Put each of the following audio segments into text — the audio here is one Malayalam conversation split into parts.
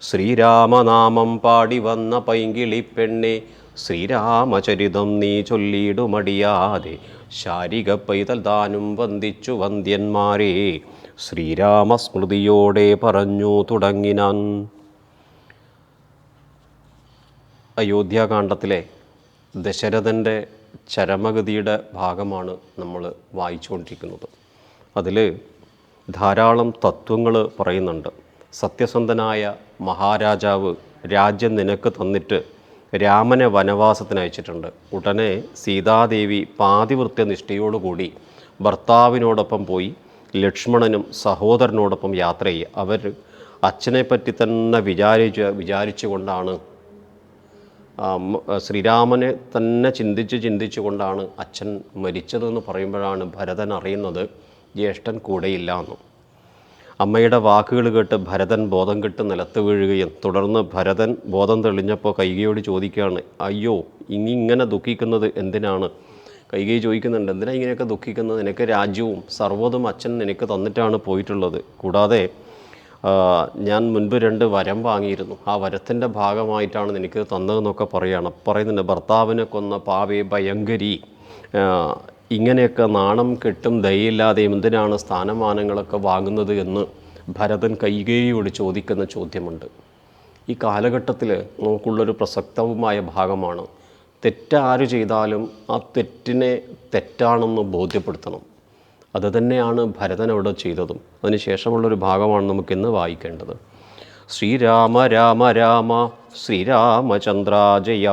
ശ്രീരാമനാമം പാടി വന്ന പൈങ്കിളിപ്പെണ്ണെ ശ്രീരാമചരിതം നീ ചൊല്ലിയിടുമടിയാതെ ശാരിക പൈതൽ താനും വന്ദിച്ചു വന്ദ്യന്മാരെ ശ്രീരാമസ്മൃതിയോടെ പറഞ്ഞു തുടങ്ങിനാൻ. അയോധ്യാകാന്ഡത്തിലെ ദശരഥന്റെ ചരമഗതിയുടെ ഭാഗമാണ് നമ്മൾ വായിച്ചുകൊണ്ടിരിക്കുന്നത്. അതിൽ ധാരാളം തത്വങ്ങൾ പറയുന്നുണ്ട്. സത്യസന്ധനായ മഹാരാജാവ് രാജ്യം നിനക്ക് തന്നിട്ട് രാമനെ വനവാസത്തിന് അയച്ചിട്ടുണ്ട്. ഉടനെ സീതാദേവി പാതിവൃത്യ നിഷ്ഠയോടുകൂടി ഭർത്താവിനോടൊപ്പം പോയി ലക്ഷ്മണനും സഹോദരനോടൊപ്പം യാത്ര ചെയ്യുക അവർ അച്ഛനെ പറ്റി തന്നെ വിചാരിച്ച് വിചാരിച്ചുകൊണ്ടാണ് ശ്രീരാമനെ തന്നെ ചിന്തിച്ച് ചിന്തിച്ചു കൊണ്ടാണ് അച്ഛൻ മരിച്ചതെന്ന് പറയുമ്പോഴാണ് ഭരതൻ അറിയുന്നത് ജ്യേഷ്ഠൻ കൂടെയില്ല എന്നും. അമ്മയുടെ വാക്കുകൾ കേട്ട് ഭരതൻ ബോധം കെട്ട് നിലത്ത് വീഴുകയും തുടർന്ന് ഭരതൻ ബോധം തെളിഞ്ഞപ്പോൾ കൈകയോട് ചോദിക്കുകയാണ് അയ്യോ ഇനി ഇങ്ങനെ ദുഃഖിക്കുന്നത് എന്തിനാണ്? കൈകൈ ചോദിക്കുന്നുണ്ട് എന്തിനാണ് ഇങ്ങനെയൊക്കെ ദുഃഖിക്കുന്നത്? നിനക്ക് രാജ്യവും സർവതും അച്ഛൻ നിനക്ക് തന്നിട്ടാണ് പോയിട്ടുള്ളത്. കൂടാതെ ഞാൻ മുൻപ് രണ്ട് വരം വാങ്ങിയിരുന്നു. ആ വരത്തിന്റെ ഭാഗമായിട്ടാണ് നിനക്ക് തന്നതെന്നൊക്കെ പറയുകയാണ് പറയുന്നുണ്ട് ഭർത്താവിനെ കൊന്ന പാവേ ഭയങ്കരി ഇങ്ങനെയൊക്കെ നാണം കെട്ടും ദയയില്ലാതെയും എന്തിനാണ് സ്ഥാനമാനങ്ങളൊക്കെ വാങ്ങുന്നത് എന്ന് ഭരതൻ കൈകേയോട് ചോദിക്കുന്ന ചോദ്യമുണ്ട്. ഈ കാലഘട്ടത്തിൽ നമുക്കുള്ളൊരു പ്രസക്തവുമായ ഭാഗമാണ്. തെറ്റാര് ചെയ്താലും ആ തെറ്റിനെ തെറ്റാണെന്ന് ബോധ്യപ്പെടുത്തണം. അത് തന്നെയാണ് ഭരതൻ അവിടെ ചെയ്തതും. അതിനുശേഷമുള്ളൊരു ഭാഗമാണ് നമുക്കിന്ന് വായിക്കേണ്ടത്. ശ്രീരാമ രാമ രാമ ശ്രീരാമചന്ദ്രാജയ.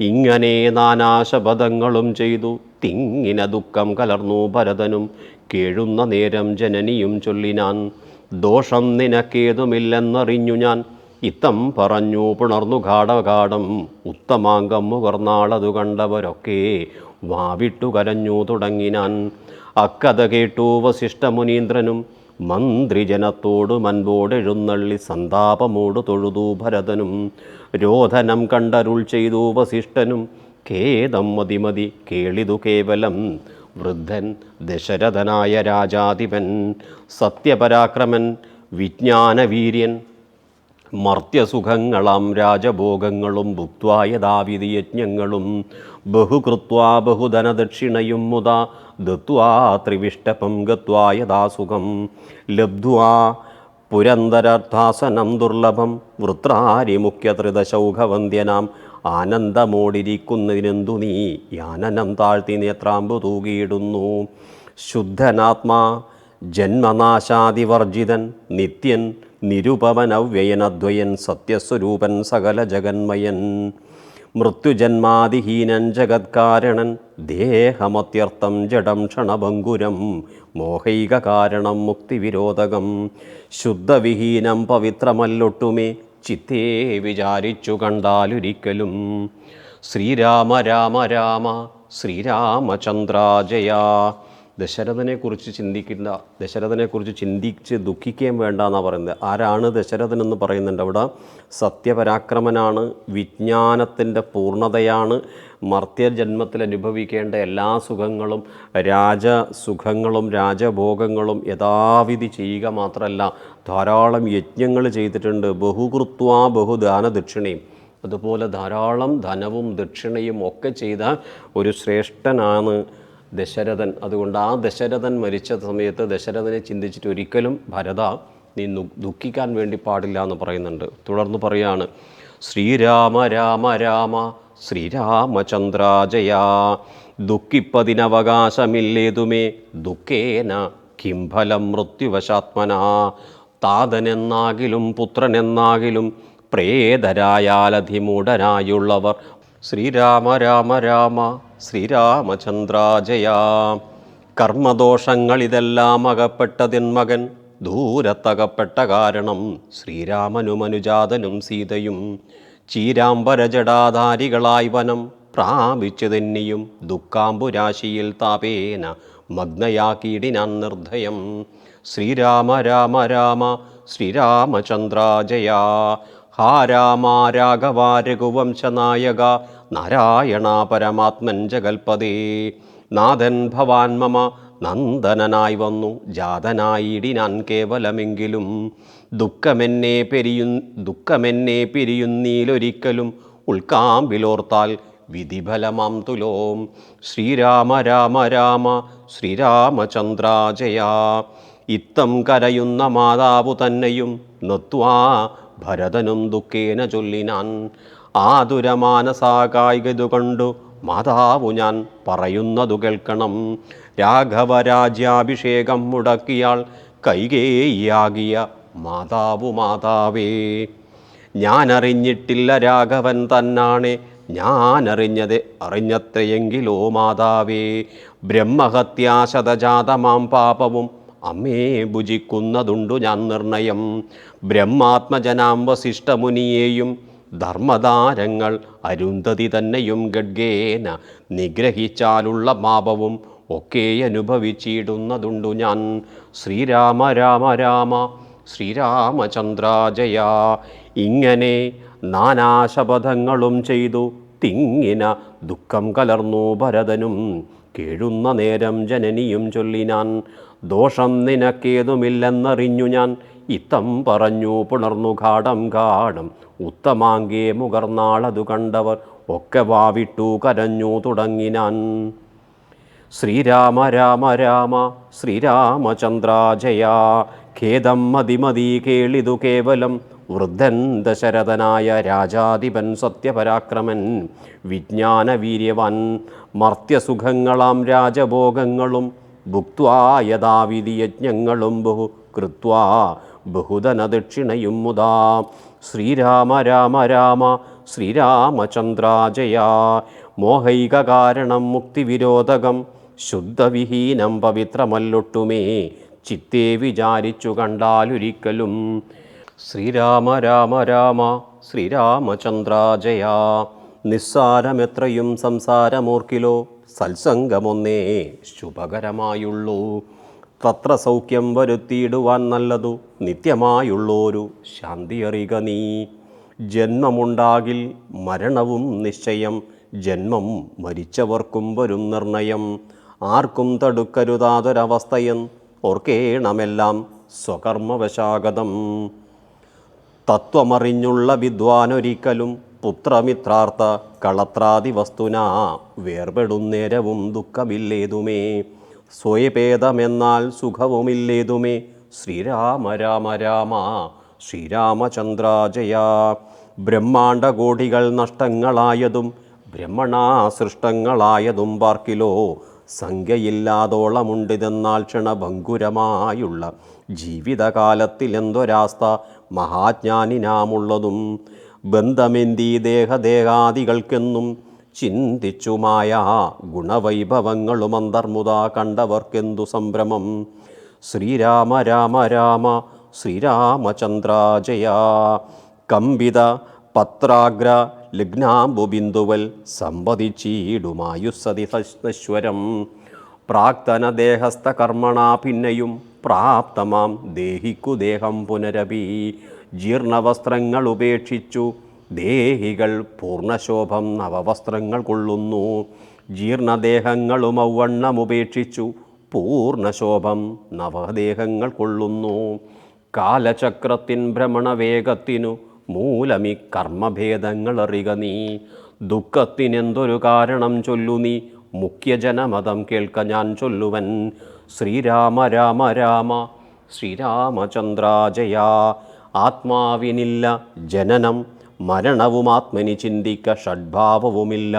ഇങ്ങനെ നാനാശപഥങ്ങളും ചെയ്തു. തിങ്ങിന ദുഃഖം കലർന്നു ഭരതനും. കേഴുന്ന നേരം ജനനിയും ചൊല്ലിനാൻ ദോഷം നിനക്കേതുമില്ലെന്നറിഞ്ഞു ഞാൻ. ഇത്തം പറഞ്ഞു പുണർന്നു ഗാഠഗാഠം ഉത്തമാംഗം മുകർന്നാളതു കണ്ടവരൊക്കെ വാവിട്ടു കരഞ്ഞു തുടങ്ങിനാൻ. അക്കഥ കേട്ടു വസിഷ്ഠമുനീന്ദ്രനും മന്ത്രിജനത്തോട് മൻപോടെഴുന്നള്ളി സന്താപമോട് തൊഴുതു ഭരതനും. രോധനം കണ്ടരുൾ ചെയ്തു വസിഷ്ഠനും. ഖേദം മതിമതി കേളിതു കേവലം. വൃദ്ധൻ ദശരഥനായ രാജാധിപൻ സത്യപരാക്രമൻ വിജ്ഞാനവീര്യൻ. മർത്യസുഖങ്ങളാം രാജഭോഗങ്ങളും ഭുക്വായ ദാവിതി യജ്ഞങ്ങളും ബഹുകൃത്വാ ബഹുധനദക്ഷിണയും മുത ദത്വാ ത്രിവിഷ്ടപം ഗത്വാ യഥാസുഖം ലബ്ധ്വാ പുരന്തരർത്ഥാസനം ദുർലഭം വൃത്രാരി മുഖ്യത്രിദശൗഘവന്ധ്യനാം ആനന്ദമോടിരിക്കുന്നതിനെന്തു നീ? യാനനം താഴ്ത്തി നേത്രാമ്പു തൂകിയിടുന്നു. ശുദ്ധനാത്മാ ജന്മനാശാദിവർജിതൻ നിത്യൻ നിരുപമനവ്യയനദ്വയൻ സത്യസ്വരൂപൻ സകല ജഗന്മയൻ. മൃത്യുജന്മാതിഹീനൻ ജഗത്കാരണൻ ദേഹമത്യർത്ഥം ജഡം ക്ഷണഭങ്കുരം മോഹൈക കാരണം മുക്തിവിരോധകം. ശുദ്ധവിഹീനം പവിത്രമല്ലൊട്ടുമേ ചിത്തേ വിചാരിച്ചു കണ്ടാലൊരിക്കലും. ശ്രീരാമ രാമ രാമ ശ്രീരാമചന്ദ്രാജയ. ദശരഥനെക്കുറിച്ച് ചിന്തിക്കില്ല ദശരഥനെക്കുറിച്ച് ചിന്തിച്ച് ദുഃഖിക്കുകയും വേണ്ട എന്നാണ് പറയുന്നത്. ആരാണ് ദശരഥൻ എന്ന് പറയുന്നുണ്ട് അവിടെ? സത്യപരാക്രമനാണ് വിജ്ഞാനത്തിന്റെ പൂർണതയാണ് മർത്യജന്മത്തിൽ അനുഭവിക്കേണ്ട എല്ലാ സുഖങ്ങളും രാജസുഖങ്ങളും രാജഭോഗങ്ങളും യഥാവിധി ചെയ്യുക മാത്രമല്ല ധാരാളം യജ്ഞങ്ങൾ ചെയ്തിട്ടുണ്ട്. ബഹുകൃത്വാ ബഹുദാന ദക്ഷിണയും. അതുപോലെ ധാരാളം ധനവും ദക്ഷിണയും ഒക്കെ ചെയ്ത ഒരു ശ്രേഷ്ഠനാണ് ദശരഥൻ. അതുകൊണ്ട് ആ ദശരഥൻ മരിച്ച സമയത്ത് ദശരഥനെ ചിന്തിച്ചിട്ട് ഒരിക്കലും ഭരത നു- ദുഃഖിക്കാൻ വേണ്ടി പാടില്ല എന്ന് പറയുന്നുണ്ട്. തുടർന്ന് പറയാണ് ശ്രീരാമ രാമ രാമ ശ്രീരാമചന്ദ്രാജയ. ദുഃഖിപ്പതിനവകാശമില്ലേതുമേ? ദുഃഖേന കിംഫലം മൃത്യുവശാത്മന. താതനെന്നാകിലും പുത്രനെന്നാകിലും പ്രേതരായാലധിമൂഢനായുള്ളവർ. ശ്രീരാമ രാമ രാമ ശ്രീരാമചന്ദ്രാജയ. കർമ്മദോഷങ്ങൾ ഇതെല്ലാം അകപ്പെട്ടതിൻ മകൻ ദൂരത്തകപ്പെട്ട കാരണം ശ്രീരാമനും അനുജാതനും സീതയും. ചീരാംബരജടാധാരികളായി വനം പ്രാപിച്ചു തന്നെയും ദുഃഖാംബുരാശിയിൽ താപേന മഗ്നയാക്കീടിനാൻ നിർദ്ധയം. ശ്രീരാമ രാമ രാമ ശ്രീരാമചന്ദ്രാജയ. ഹാ രാമ രാഘവ രഘുവംശനായക നാരായണ പരമാത്മൻ ജഗൽപദേ നാഥൻ ഭവാൻ മമ നന്ദനനായി വന്നു ജാതനായിടിനാൻ കേവലമെങ്കിലും ദുഃഖമെന്നെ പെരിയു ദുഃഖമെന്നെ പിരിയുന്നീലൊരിക്കലും ഉൾക്കാമ്പിലോർത്താൽ വിധിഫലമാം തുലോം. ശ്രീരാമ രാമ രാമ ശ്രീരാമചന്ദ്രാജയ ഇത്തം കരയുന്ന മാതാവു തന്നെയും നത്വാ ഭരതനും ദുഃഖേന ചൊല്ലിനാൻ. ആതുരമാനസാകായികതു കണ്ടു മാതാവു ഞാൻ പറയുന്നതു കേൾക്കണം. രാഘവരാജ്യാഭിഷേകം മുടക്കിയാൾ കൈകേയാകിയ മാതാവു മാതാവേ ഞാനറിഞ്ഞിട്ടില്ല രാഘവൻ തന്നാണ്. ഞാനറിഞ്ഞത് അറിഞ്ഞത്രയെങ്കിലോ മാതാവേ ബ്രഹ്മഹത്യാശതജാതമാം പാപവും അമ്മേ ഭുജിക്കുന്നതുണ്ടു ഞാൻ നിർണയം. ബ്രഹ്മാത്മജനാം വസിഷ്ഠമുനിയെയും ധർമ്മദാരങ്ങൾ അരുന്ധതി തന്നെയും ഗഡ്ഗേന നിഗ്രഹിച്ചാലുള്ള പാപവും ഒക്കെ അനുഭവിച്ചിടുന്നതുണ്ടു ഞാൻ. ശ്രീരാമ രാമ രാമ ശ്രീരാമചന്ദ്രാജയ. ഇങ്ങനെ നാനാശപഥങ്ങളും ചെയ്തു തിങ്ങിന ദുഃഖം കലർന്നു ഭരതനും. കേഴുന്ന നേരം ജനനിയും ചൊല്ലിനാൻ ദോഷം നിനക്കേതുമില്ലെന്നറിഞ്ഞു ഞാൻ. ഇത്തം പറഞ്ഞു പുണർന്നു ഘാടം ഘാടം. ഉത്തമാങ്കേ മുകർന്നാളതു കണ്ടവർ ഒക്കെ വാവിട്ടു കരഞ്ഞു തുടങ്ങിനാൻ ശ്രീരാമ രാമ രാമ ശ്രീരാമചന്ദ്രാജയ. ഖേദം മതിമതി കേളിതു കേവലം. വൃദ്ധൻ ദശരഥനായ രാജാധിപൻ സത്യപരാക്രമൻ. വിജ്ഞാനവീര്യവാൻ മർത്യസുഖങ്ങളാം രാജഭോഗങ്ങളും. ഭുക്വാ യഥാവിധി യജ്ഞങ്ങളും ബഹു കൃത്വാ ബഹുധനദക്ഷിണയും മുതാ ശ്രീരാമ രാമ രാമ ശ്രീരാമചന്ദ്രാജയ. മോഹൈക കാരണം മുക്തിവിരോധകം. ശുദ്ധവിഹീനം പവിത്രമല്ലൊട്ടുമേ. ചിത്തേ വിചാരിച്ചു കണ്ടാലൊരിക്കലും. ശ്രീരാമ രാമ രാമ ശ്രീരാമചന്ദ്രാജയ. നിസ്സാരമെത്രയും സംസാരമോർക്കിലോ സത്സംഗമൊന്നേ ശുഭകരമായുള്ളൂ. തത്ര സൗഖ്യം വരുത്തിയിടുവാൻ നല്ലതു നിത്യമായുള്ളോരു ശാന്തി അറിയുക നീ. ജന്മമുണ്ടാകിൽ മരണവും നിശ്ചയം ജന്മം മരിച്ചവർക്കും വരും നിർണയം. ആർക്കും തടുക്കരുതാതൊരവസ്ഥയെന്ന് ഓർക്കേണമെല്ലാം സ്വകർമ്മവശാഗതം. തത്വമറിഞ്ഞുള്ള വിദ്വാനൊരിക്കലും പുത്രമിത്രാർത്ഥ കളത്രാദി വസ്തുനാ വേർപെടുന്നേരവും ദുഃഖമില്ലേതുമേ. സ്വയഭേദമെന്നാൽ സുഖവുമില്ലേതുമേ. ശ്രീരാമ രാമ രാമ ശ്രീരാമചന്ദ്രാജയ. ബ്രഹ്മാണ്ടകോടികൾ നഷ്ടങ്ങളായതും ബ്രഹ്മണാ സൃഷ്ടങ്ങളായതും പാർക്കിലോ സംഖ്യയില്ലാതോളമുണ്ടിതെന്നാൽ ക്ഷണഭങ്കുരമായുള്ള ജീവിതകാലത്തിലെന്തൊരാസ്ഥ മഹാജ്ഞാനിനാമുള്ളതും ബന്ധമെന്തി ദേഹദേഹാദികൾക്കെന്നും ചിന്തിച്ചുമായ ഗുണവൈഭവങ്ങളും അന്തർമുദാ കണ്ടവർക്കെന്തു സംഭ്രമം? ശ്രീരാമ രാമ രാമ ശ്രീരാമചന്ദ്രാജയ. കമ്പിത പത്രാഗ്ര ലഗ്നാംബുബിന്ദുവൽ സമ്പതിച്ചീടുമായുസ്സതി നശ്വരം പ്രാക്തന ദേഹസ്ഥ കർമ്മണ പിന്നെയും പ്രാപ്തമാം ദേഹിക്കു ദേഹം പുനരപി ജീർണവസ്ത്രങ്ങൾ ഉപേക്ഷിച്ചു ദേഹികൾ പൂർണശോഭം നവവസ്ത്രങ്ങൾ കൊള്ളുന്നു. ജീർണദേഹങ്ങളും ഔവണ്ണം ഉപേക്ഷിച്ചു പൂർണശോഭം നവദേഹങ്ങൾ കൊള്ളുന്നു. കാലചക്രത്തിൻ ഭ്രമണവേഗത്തിനു മൂലമി കർമ്മഭേദങ്ങൾ അറിക നീ. ദുഃഖത്തിനെന്തൊരു കാരണം ചൊല്ലു നീ? മുഖ്യജനമതം കേൾക്ക ഞാൻ ചൊല്ലുവൻ. ശ്രീരാമ രാമ രാമ ശ്രീരാമചന്ദ്രാജയ. ആത്മാവിനില്ല ജനനം മരണവും ആത്മനി ചിന്തിക്ക ഷഡ്ഭാവവുമില്ല.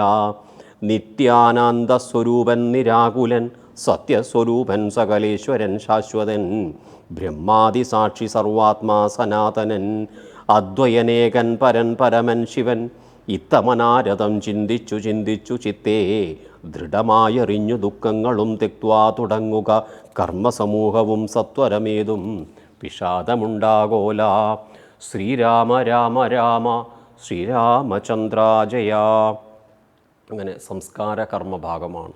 നിത്യാനന്ദ സ്വരൂപൻ നിരാകുലൻ സത്യസ്വരൂപൻ സകലേശ്വരൻ ശാശ്വതൻ. ബ്രഹ്മാതി സാക്ഷി സർവാത്മാ സനാതനൻ. അദ്വയനേകൻ പരൻ പരമൻ ശിവൻ. ഇത്തമനാരതം ചിന്തിച്ചു ചിന്തിച്ചു ചിത്തേ. ദൃഢമായറിഞ്ഞു ദുഃഖങ്ങളും തെക്വാ തുടങ്ങുക. കർമ്മസമൂഹവും സത്വരമേതും വിഷാദമുണ്ടാകോല ശ്രീരാമ രാമ രാമ ശ്രീരാമചന്ദ്രാജയ. അങ്ങനെ സംസ്കാര കർമ്മഭാഗമാണ്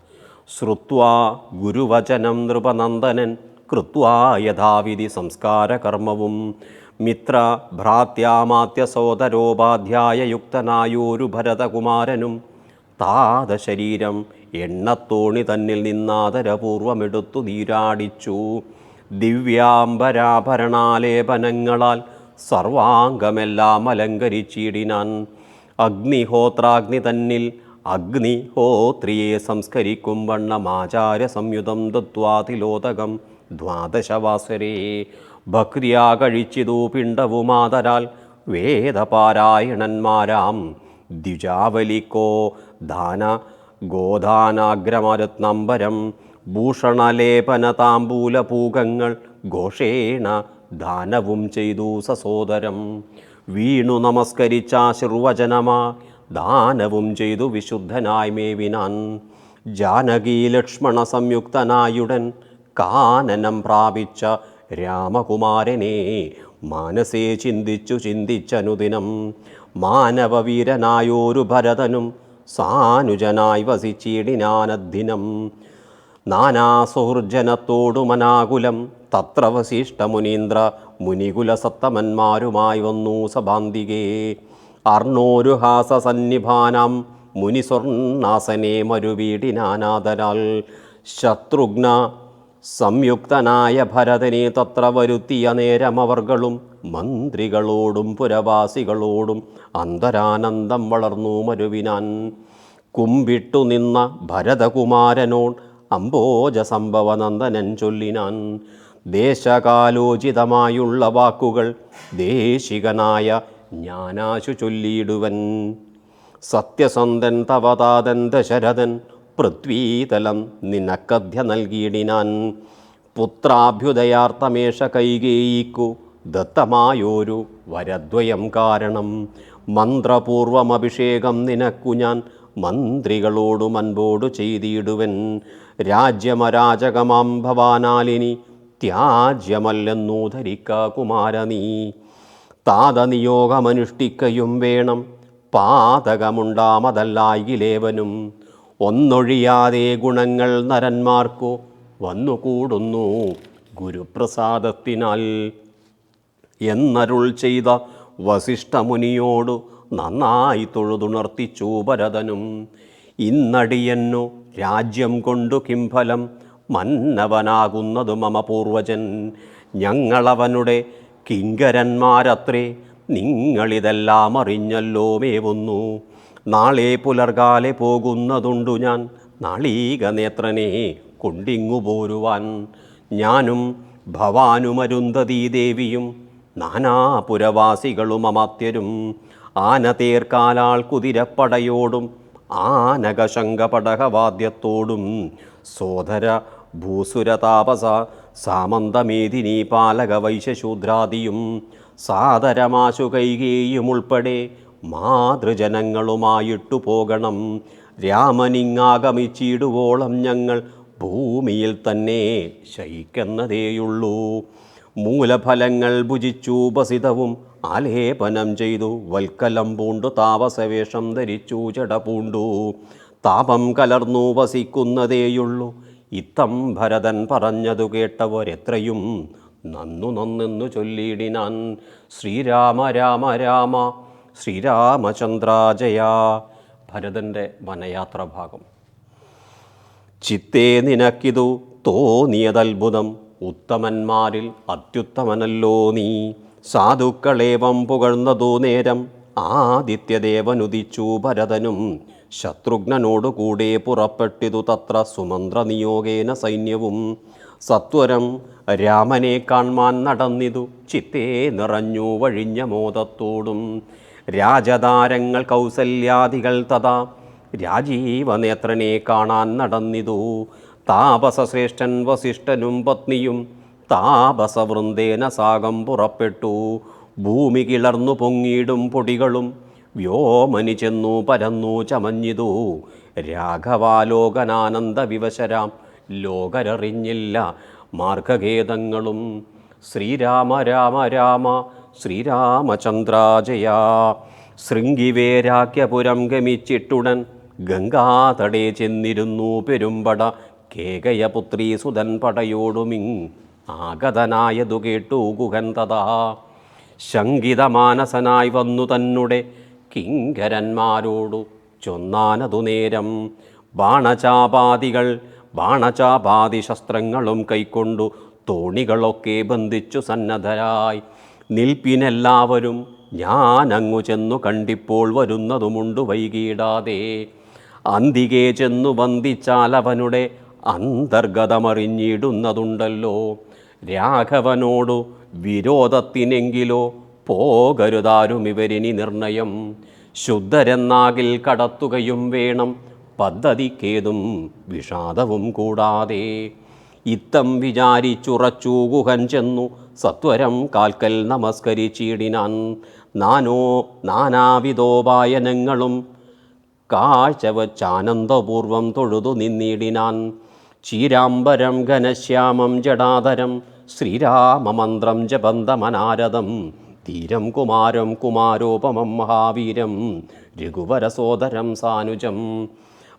ശ്രുത്വാ ഗുരുവചനം നൃപനന്ദനൻ. കൃത്വാ യഥാവിധി സംസ്കാര കർമ്മവും മിത്ര ഭ്രാത്യാമാത്യ സോദരോപാധ്യായ യുക്തനായോരു ഭരതകുമാരനും താതശരീരം എണ്ണത്തോണി തന്നിൽ നിന്നാദരപൂർവമെടുത്തു നീരാടിച്ചു. ദിവ്യാംബരാഭരണാലേപനങ്ങളാൽ സർവാംഗമെല്ലാം അലങ്കരിച്ചിടിനാൻ. അഗ്നിഹോത്രാഗ്നി തന്നിൽ അഗ്നിഹോത്രിയെ സംസ്കരിക്കും വണ്ണം ആചാര്യ സംയുതം ദത്വാതിലോതകം ദ്വാദശവാസരേ. ഭക്രിയാ കഴിച്ചിതു പിണ്ടവുമാതരാൽ വേദപാരായണന്മാരാം. ദ്വിജാവലിക്കോ ദാന ഗോദാനാഗ്രമരത്നംബരം ഭൂഷണലേപന താമ്പൂലപൂകങ്ങൾ ഘോഷേണ ദാനവും ചെയ്തു സസോദരം വീണു നമസ്കരിച്ചാശിർവചനമാ ദാനവും ചെയ്തു വിശുദ്ധനായി മേവിനാൻ. ജാനകി ലക്ഷ്മണ സംയുക്തനായുടൻ കാനനം പ്രാപിച്ച രാമകുമാരനെ മാനസേ ചിന്തിച്ചു ചിന്തിച്ചനുദിനം മാനവവീരനായോരു ഭരതനും സാനുജനായി വസിച്ചിടിനാനദ്ദിനം നാനാസുഹൃജനത്തോടു മനാകുലം തത്ര വസിഷ്ഠമുനീന്ദ്ര മുനികുല സത്തമന്മാരുമായി വന്നു സഭാന്തികേ. അർണോരുഹാസസന്നിഭാനാം മുനിസ്വർണാസനെ മരുവീടിനാനാദരാൽ. ശത്രുഘ്ന സംയുക്തനായ ഭരതനെ തത്ര വരുത്തിയ നേരമവർകളും മന്ത്രികളോടും പുരവാസികളോടും അന്തരാനന്ദം വളർന്നു മരുവിനാൻ. കുമ്പിട്ടു നിന്ന ഭരതകുമാരനോൺ അംബോജ സംഭവനന്ദനൻ ചൊല്ലിനാൻ. ദേശകാലോചിതമായുള്ള വാക്കുകൾ ദേശികനായ ജ്ഞാനാശു ചൊല്ലിയിടുവൻ. സത്യസന്ധൻ തവതാതൻ ദശരഥൻ പൃഥ്വീതലം നിനക്കധ്യ നൽകിയിടിനാൻ. പുത്രാഭ്യുദയാർത്ഥമേഷ കൈകേയിക്കു. ദത്തമായോരു വരദ്വയം കാരണം. മന്ത്രപൂർവമഭിഷേകം നിനക്കു ഞാൻ മന്ത്രികളോടും അൻപോടു ചെയ്തിടുവൻ. രാജ്യമരാജകമാം ഭവാനാലിനി ത്യാജ്യമല്ലെന്നു ധരിക്ക കുമാരനീ താതനിയോഗമനുഷ്ഠിക്കയും വേണം. പാതകമുണ്ടാമതല്ലായിലേവനും. ഒന്നൊഴിയാതെ ഗുണങ്ങൾ നരന്മാർക്കു വന്നുകൂടുന്നു ഗുരുപ്രസാദത്തിനാൽ. എന്നരുൾ ചെയ്ത വസിഷ്ഠമുനിയോടു നന്നായി തൊഴുതുണർത്തിച്ചു ഭരതനും ഇന്നടിയെന്നു രാജ്യം കൊണ്ടു കിംഫലം മന്നവനാകുന്നതു മമ പൂർവജൻ ഞങ്ങളവനുടെ കിങ്കരന്മാരത്രേ നിങ്ങളിതെല്ലാം അറിഞ്ഞല്ലോ മേവുന്നു. നാളെ പുലർകാലെ പോകുന്നതുണ്ടു ഞാൻ. നാളീക നേത്രനെ കൊണ്ടിങ്ങു പോരുവാൻ ഞാനും ഭവാനുമരുന്ധതീ ദേവിയും നാനാപുരവാസികളും അമാത്യരും. ആനതേർക്കാലാൾ കുതിരപ്പടയോടും ആനകശങ്കപടകവാദ്യത്തോടും സോദര ഭൂസുരതാപസ സാമന്തമേദിനി പാലക വൈശ്യശൂദ്രാദിയും സാദരമാശുകൈകേയുമുൾപ്പെടെ ഉൾപ്പെടെ മാതൃജനങ്ങളുമായിട്ടു പോകണം. രാമനിങ്ങാഗമിച്ചിടുവോളം ഞങ്ങൾ ഭൂമിയിൽ തന്നെ ശയിക്കുന്നതേയുള്ളൂ. മൂലഫലങ്ങൾ ഭുജിച്ചു ഉപസിതവും ആലേപനം ചെയ്തു. വൽക്കലം പൂണ്ടു താപസവേഷം ധരിച്ചു ചട പൂണ്ടു. താപം കലർന്നു വസിക്കുന്നതേയുള്ളൂ. ഇത്തം ഭരതൻ പറഞ്ഞതു കേട്ടവരെത്രയും നന്നു നന്നെന്നു ചൊല്ലിയിടിനാൻ. ശ്രീരാമ രാമ രാമ ശ്രീരാമചന്ദ്രാജയ ഭരതന്റെ വനയാത്ര ഭാഗം. ചിത്തേ നിനക്കിതു തോന്നിയതത്ഭുതം ഉത്തമന്മാരിൽ അത്യുത്തമനല്ലോ നീ. സാധുക്കളേവം പുകഴ്ന്നതു നേരം ആദിത്യദേവനുദിച്ചു ഭരതനും ശത്രുഘ്നോടുകൂടെ പുറപ്പെട്ടിതു തത്ര സുമന്ത്ര നിയോഗേന സൈന്യവും. സത്വരം രാമനെ കാൺമാൻ നടന്നിതു ചിത്തേ നിറഞ്ഞു വഴിഞ്ഞ മോദത്തോടും. രാജതാരങ്ങൾ കൗസല്യാദികൾ തഥാ രാജീവനേത്രനെ കാണാൻ നടന്നിതു. താപസശ്രേഷ്ഠൻ വസിഷ്ഠനും പത്നിയും താപസവൃന്ദേന സാഗം പുറപ്പെട്ടു. ഭൂമി കിളർന്നു പൊങ്ങിയിടും പൊടികളും വ്യോമനി ചെന്നു പരന്നു ചമഞ്ഞിതു. രാഘവാലോകനാനന്ദ വിവശരാം ലോകരറിഞ്ഞില്ല മാർഗഖേദങ്ങളും. ശ്രീരാമ രാമ രാമ ശ്രീരാമചന്ദ്രാജയ. ശൃംഗിവേരാക്യപുരം ഗമിച്ചിട്ടുടൻ ഗംഗാതടേ ചെന്നിരുന്നു പെരുമ്പട. കേകയപുത്രി സുതൻ പടയോടുമിങ് ആഗതനായതു കേട്ടു ഗുഹൻ തഥാ. ശങ്കിതമാനസനായി വന്നു തന്നെ കിങ്കരന്മാരോടു ചൊന്നാനതു നേരം. ബാണചാപാദികൾ ബാണചാപാതി ശസ്ത്രങ്ങളും കൈക്കൊണ്ടു തോണികളൊക്കെ ബന്ധിച്ചു സന്നദ്ധരായി. നിൽപ്പിനെല്ലാവരും ഞാൻ അങ്ങു ചെന്നു കണ്ടിപ്പോൾ വരുന്നതുമുണ്ട് വൈകിടാതെ. അന്തികെ ചെന്നു വന്ദിച്ചാൽ അവനുടെ അന്തർഗതമറിഞ്ഞിടുന്നതുണ്ടല്ലോ. രാഘവനോടു വിരോധത്തിനെങ്കിലോ പോകരുതാരും ഇവരിനി നിർണയം. ശുദ്ധരെന്നാകിൽ കടത്തുകയും വേണം പദ്ധതിക്കേതും വിഷാദവും കൂടാതെ. ഇത്തം വിചാരിച്ചുറച്ചു ഗുഹൻ ചെന്നു. സത്വരം കാൽക്കൽ നമസ്കരിച്ചിടിനാൻ. നാനോ നാനാവിധോപായനങ്ങളും കാഴ്ചവച്ചാനന്ദപൂർവം തൊഴുതു നിന്നിടിനാൻ. ചീരാംബരം ഘനശ്യാമം ജടാധരം ശ്രീരാമമന്ത്രം ജപന്തമനാരദം ധീരം കുമാരം കുമാരോപമം മഹാവീരം രഘുവരസോദരം സാനുജം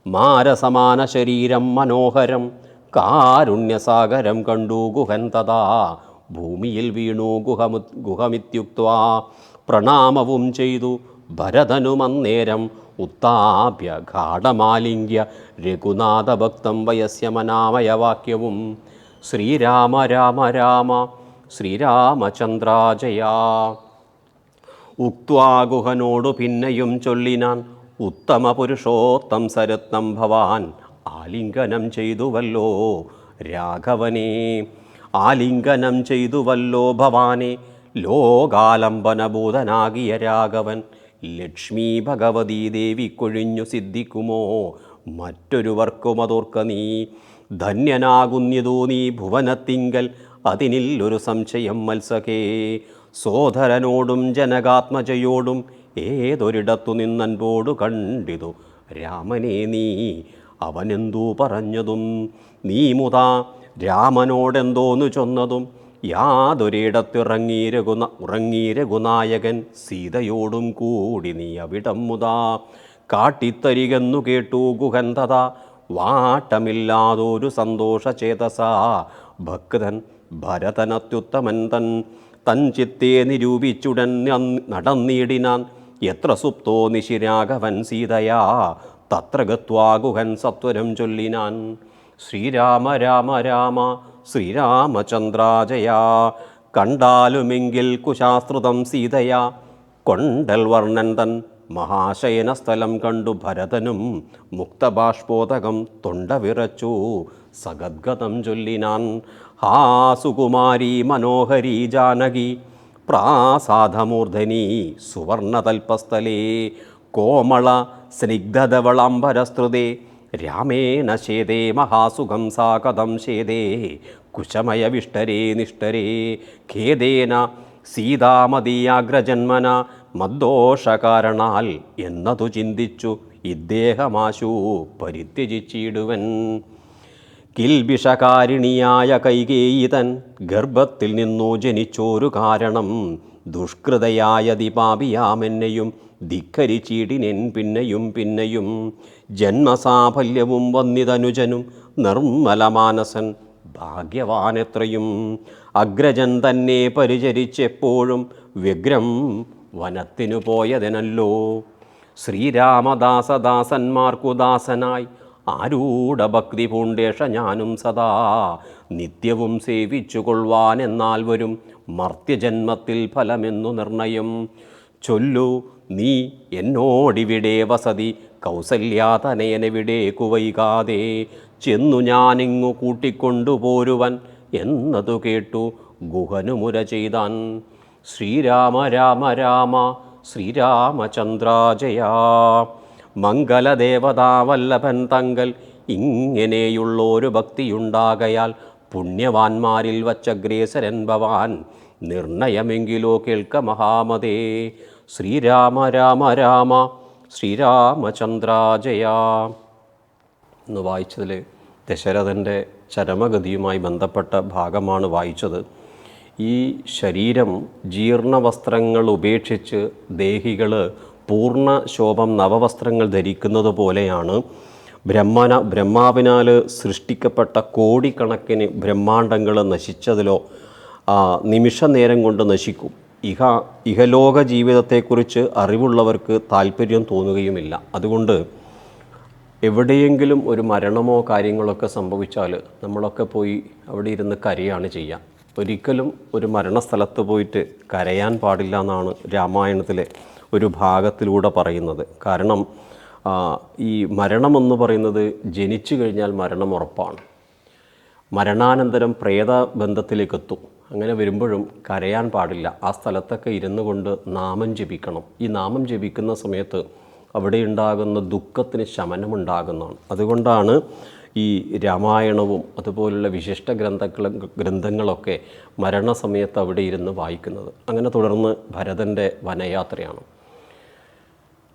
മാരസമാന ശരീരം മനോഹരം കാരുണ്യസാഗരം കണ്ടു ഗുഹൻ തഥാ. ഭൂമിയിൽ വീണു ഗുഹമു ഗുഹമിത്യുക്വാ പ്രണാമവും ചെയ്തു ഭരതനുമന്നേരം ഉത്താപ്യ ഗാഠമാലിംഗ്യ രഘുനാഥഭക്തം വയസ്യമനാമയവാക്യവും ശ്രീരാമ രാമ രാമ ശ്രീരാമചന്ദ്രാജയ. ഉക്വാ ഗുഹനോടു പിന്നെയും ചൊല്ലിനാൻ ഉത്തമ പുരുഷോത്തം സരത്നം ഭവാൻ. ആലിംഗനം ചെയ്തുവല്ലോ രാഘവനെ ആലിംഗനം ചെയ്തുവല്ലോ ഭവാനെ ലോകാലംബനഭൂതനാകിയ രാഘവൻ ലക്ഷ്മി ഭഗവതി ദേവി കൊഴിഞ്ഞു സിദ്ധിക്കുമോ? മറ്റൊരുവർക്കുമതോർക്ക നീ. ധന്യനാകുന്നതോ നീ ഭുവനത്തിങ്കൽ അതിനിൽ ഒരു സംശയം മത്സകേ. സോദരനോടും ജനകാത്മജയോടും ഏതൊരിടത്തു നിന്നൻപോടു കണ്ടിതു രാമനെ നീ. അവനെന്തൂ പറഞ്ഞതും നീ മുതാ രാമനോടെന്തോന്നു ചൊന്നതും യാതൊരിടത്തിറങ്ങി രഘുന ഉറങ്ങി രഘുനായകൻ സീതയോടും കൂടി നീ അവിടം മുതാ കാട്ടിത്തരികെന്നു കേട്ടു ഗുഹൻ തഥാ വാട്ടമില്ലാതൊരു സന്തോഷചേതസ. ഭക്തൻ ഭരതനത്യുത്തമൻ തൻ തൻ ചിത്തെ നിരൂപിച്ചുടൻ നടന്നിടിനാൻ. എത്ര സുപ്തോ നിശിരാഘവൻ സീതയാ. തത്ര ഗുഹൻ സത്വരം ചൊല്ലിനാൻ. ശ്രീരാമ രാമ രാമ ശ്രീരാമചന്ദ്രാജയ. കണ്ടാലുമെങ്കിൽ കുശാസ്ത്രുതം സീതയാ. കൊണ്ടൽ വർണൻ തൻ മഹാശയന സ്ഥലം കണ്ടു ഭരതനും മുക്തബാഷ്പോതകം തൊണ്ട വിറച്ചു സഗദ്ഗതം ചൊല്ലിനാൻ. ഹാ സുകുമാരി മനോഹരി ജാനകി പ്രാസാദമൂർധനി സുവർണതൽപസ്ഥലേ കോമള സ്നിഗ്ധധവളംബരസ്തൃതേ രാമേണ ശേതേ മഹാസുഖം സാകഥം ശേതേ കുശമയവിഷ്ടരേ നിഷ്ടരേ ഖേദേന സീതാമതീയാഗ്രജന്മന മദ്ദോഷകാരണാൽ എന്നതു ചിന്തിച്ചു ഇദ്ദേഹമാശു പരിത്യജിച്ചിടുവൻ. കിൽബിഷകാരിണിയായ കൈകേയിതൻ ഗർഭത്തിൽ നിന്നു ജനിച്ചോരു കാരണം ദുഷ്കൃതയായതി പാപിയാമെന്നെയും ധിക്കരിച്ചീടിനെൻ പിന്നെയും പിന്നെയും ജന്മസാഫല്യവും വന്നിതനുജനും നിർമ്മലമാനസൻ ഭാഗ്യവാനെത്രയും. അഗ്രജൻ തന്നെ പരിചരിച്ചെപ്പോഴും വ്യഗ്രം വനത്തിനു പോയതിനല്ലോ. ശ്രീരാമദാസദാസന്മാർക്കു ദാസനായി ആരൂഢ ഭക്തി പൂണ്ടേഷ ഞാനും സദാ നിത്യവും സേവിച്ചു കൊള്ളുവാൻ എന്നാൽ വരും മർത്യജന്മത്തിൽ ഫലമെന്നു നിർണയം. ചൊല്ലു നീ എന്നോടിവിടെ വസതി കൗസല്യാതനയനെവിടെ കുവൈകാതെ. ചെന്നു ഞാനിങ്ങു കൂട്ടിക്കൊണ്ടുപോരുവൻ എന്നതു കേട്ടു ഗുഹനുമുര ചെയ്താൻ. ശ്രീരാമ രാമ രാമ ശ്രീരാമചന്ദ്രാജയാ. മംഗലദേവതാവല്ലഭൻ തങ്കൽ ഇങ്ങനെയുള്ളൊരു ഭക്തിയുണ്ടാകയാൽ പുണ്യവാന്മാരിൽ വച്ചഗ്രേസരൻ ഭവാൻ നിർണയമെങ്കിലോ കേൾക്ക മഹാമതേ. ശ്രീരാമ രാമ രാമ ശ്രീരാമചന്ദ്രാജയാ. എന്ന് വായിച്ചതിൽ ദശരഥന്റെ ചരമഗതിയുമായി ബന്ധപ്പെട്ട ഭാഗമാണ് വായിച്ചത്. ഈ ശരീരം ജീർണവസ്ത്രങ്ങൾ ഉപേക്ഷിച്ച് ദേഹികൾ പൂർണ ശോഭം നവവസ്ത്രങ്ങൾ ധരിക്കുന്നത് പോലെയാണ്. ബ്രഹ്മന ബ്രഹ്മാവിനാൽ സൃഷ്ടിക്കപ്പെട്ട കോടിക്കണക്കിന് ബ്രഹ്മാണ്ടങ്ങൾ നശിച്ചതിലോ നിമിഷ നേരം കൊണ്ട് നശിക്കും. ഇഹ ഇഹലോക ജീവിതത്തെക്കുറിച്ച് അറിവുള്ളവർക്ക് താല്പര്യം തോന്നുകയുമില്ല. അതുകൊണ്ട് എവിടെയെങ്കിലും ഒരു മരണമോ കാര്യങ്ങളൊക്കെ സംഭവിച്ചാൽ നമ്മളൊക്കെ പോയി അവിടെ ഇരുന്ന് കരയാണ് ചെയ്യുക. ഒരിക്കലും ഒരു മരണസ്ഥലത്ത് പോയിട്ട് കരയാൻ പാടില്ല എന്നാണ് രാമായണത്തിലെ ഒരു ഭാഗത്തിലൂടെ പറയുന്നത്. കാരണം ഈ മരണമെന്ന് പറയുന്നത് ജനിച്ചു കഴിഞ്ഞാൽ മരണം ഉറപ്പാണ്. മരണാനന്തരം പ്രേത ബന്ധത്തിലേക്കെത്തും അങ്ങനെ വരുമ്പോഴും കരയാൻ പാടില്ല. ആ സ്ഥലത്തൊക്കെ ഇരുന്നു കൊണ്ട് നാമം ജപിക്കണം. ഈ നാമം ജപിക്കുന്ന സമയത്ത് അവിടെ ഉണ്ടാകുന്ന ദുഃഖത്തിന് ശമനമുണ്ടാകുന്നതാണ്. അതുകൊണ്ടാണ് ഈ രാമായണവും അതുപോലുള്ള വിശിഷ്ട ഗ്രന്ഥങ്ങളും ഗ്രന്ഥങ്ങളൊക്കെ മരണസമയത്ത് അവിടെ ഇരുന്ന് വായിക്കുന്നത്. അങ്ങനെ തുടർന്ന് ഭരതന്റെ വനയാത്രയാണ്.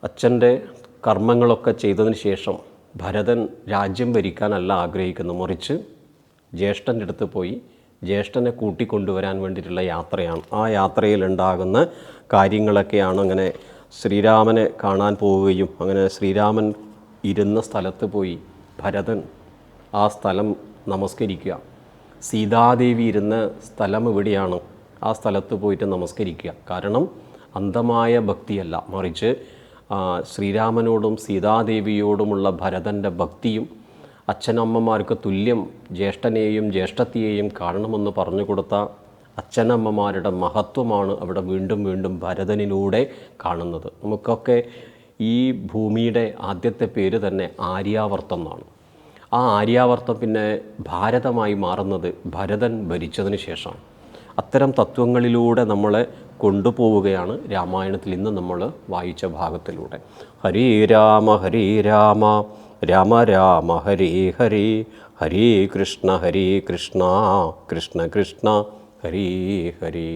അച്ഛന്റെ കർമ്മങ്ങളൊക്കെ ചെയ്തതിന് ശേഷം ഭരതൻ രാജ്യം ഭരിക്കാനല്ല ആഗ്രഹിക്കുന്നു. മറിച്ച് ജ്യേഷ്ഠന്റെ അടുത്ത് പോയി ജ്യേഷ്ഠനെ കൂട്ടിക്കൊണ്ടുവരാൻ വേണ്ടിയിട്ടുള്ള യാത്രയാണ്. ആ യാത്രയിൽ ഉണ്ടാകുന്ന കാര്യങ്ങളൊക്കെയാണ് അങ്ങനെ ശ്രീരാമനെ കാണാൻ പോവുകയും അങ്ങനെ ശ്രീരാമൻ ഇരുന്ന സ്ഥലത്ത് പോയി ഭരതൻ ആ സ്ഥലം നമസ്കരിക്കുക. സീതാദേവി ഇരുന്ന സ്ഥലം എവിടെയാണ് ആ സ്ഥലത്ത് പോയിട്ട് നമസ്കരിക്കുക. കാരണം അന്ധമായ ഭക്തിയല്ല. മറിച്ച് ശ്രീരാമനോടും സീതാദേവിയോടുമുള്ള ഭരതന്റെ ഭക്തിയും അച്ഛനമ്മമാർക്ക് തുല്യം ജ്യേഷ്ഠനെയും ജ്യേഷ്ഠത്തിയെയും കാണണമെന്ന് പറഞ്ഞു കൊടുത്ത അച്ഛനമ്മമാരുടെ മഹത്വമാണ് അവിടെ വീണ്ടും വീണ്ടും ഭരതനിലൂടെ കാണുന്നത്. നമുക്കൊക്കെ ഈ ഭൂമിയുടെ ആദ്യത്തെ പേര് തന്നെ ആര്യാവർത്തം എന്നാണ്. ആ ആര്യാവർത്തം പിന്നെ ഭാരതമായി മാറുന്നത് ഭരതൻ ഭരിച്ചതിന് ശേഷമാണ്. അത്തരം തത്വങ്ങളിലൂടെ നമ്മളെ കൊണ്ടുപോവുകയാണ് രാമായണത്തിൽ ഇന്ന് നമ്മൾ വായിച്ച ഭാഗത്തിലൂടെ. ഹരേ രാമ ഹരേ രാമ രാമ രാമ ഹരേ ഹരേ ഹരേ കൃഷ്ണ ഹരേ കൃഷ്ണ കൃഷ്ണ കൃഷ്ണ ഹരേ ഹരേ.